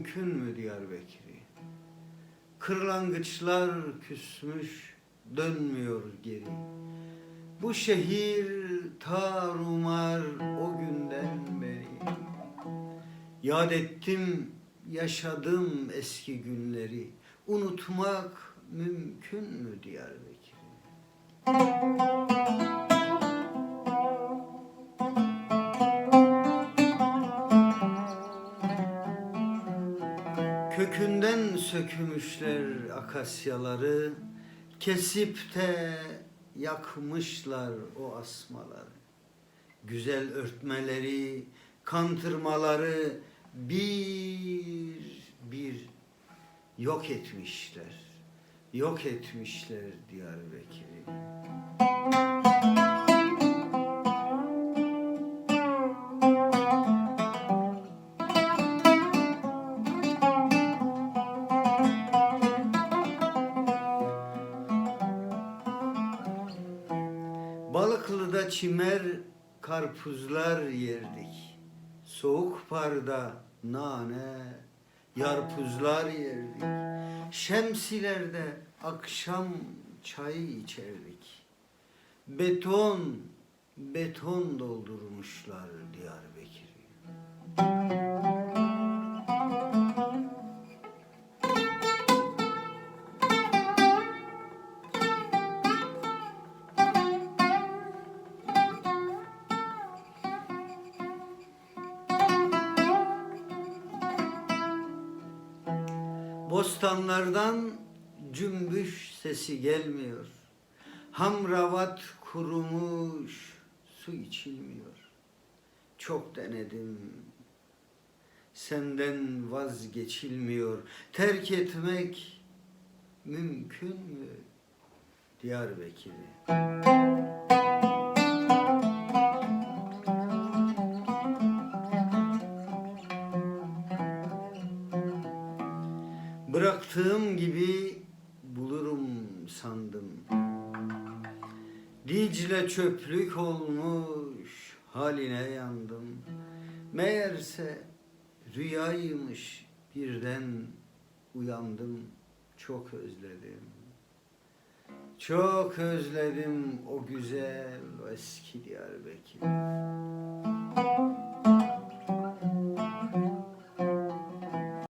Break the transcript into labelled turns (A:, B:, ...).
A: mümkün mü Diyarbakır'ı? Kırlangıçlar küsmüş, dönmüyor geri. Bu şehir tarumar o günden beri. Yad ettim, yaşadım eski günleri. Unutmak mümkün mü Diyarbakır'ı? Kökünden sökmüşler akasyaları, kesip de yakmışlar o asmaları. Güzel örtmeleri, kantırmaları bir bir yok etmişler. Yok etmişler Diyarbakır'ı. Balıklı'da çimer karpuzlar yerdik. Soğuk parda nane, yarpuzlar yerdik. Şemsilerde akşam çay içerdik. Beton, beton doldurmuşlar Diyarbakır'ı. Bostanlardan cümbüş sesi gelmiyor. Hamravat kurumuş, su içilmiyor. Çok denedim, senden vazgeçilmiyor. Terk etmek mümkün mü Diyarbakır'ı? Bıraktığım gibi bulurum sandım. Dicle çöplük olmuş haline yandım. Meğerse rüyaymış birden uyandım. Çok özledim. Çok özledim o güzel eski Diyarbakır.